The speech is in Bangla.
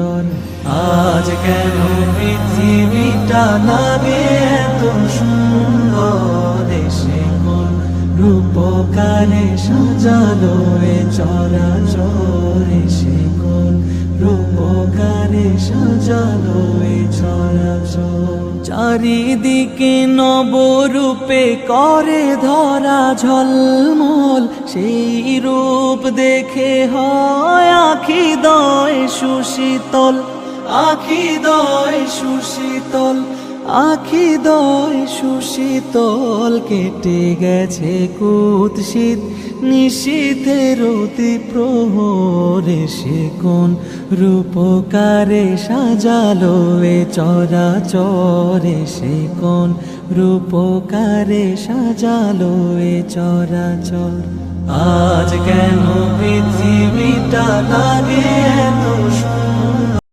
আজ কেন পৃথিবীটা লাগে এত সুন্দর? রূপকারে সাজালো এ চরাচর? এসে কোন রূপকারে সাজালো এ চরাচর? চারিদিকে নবরূপে করে ধরা ঝলমল, সেই রূপ দেখে হয় আখি সুশীতল, আখি দয় সুশীতল, আখি দয় সুশীতল কেটে গেছে কুৎসিত নিশীথের অতি প্রহরে সে কোন রূপকারে সাজালো এ চরাচরে সে কোন রূপকারে সাজালো এ চরাচর। আজ কেন পৃথিবীটা লাগে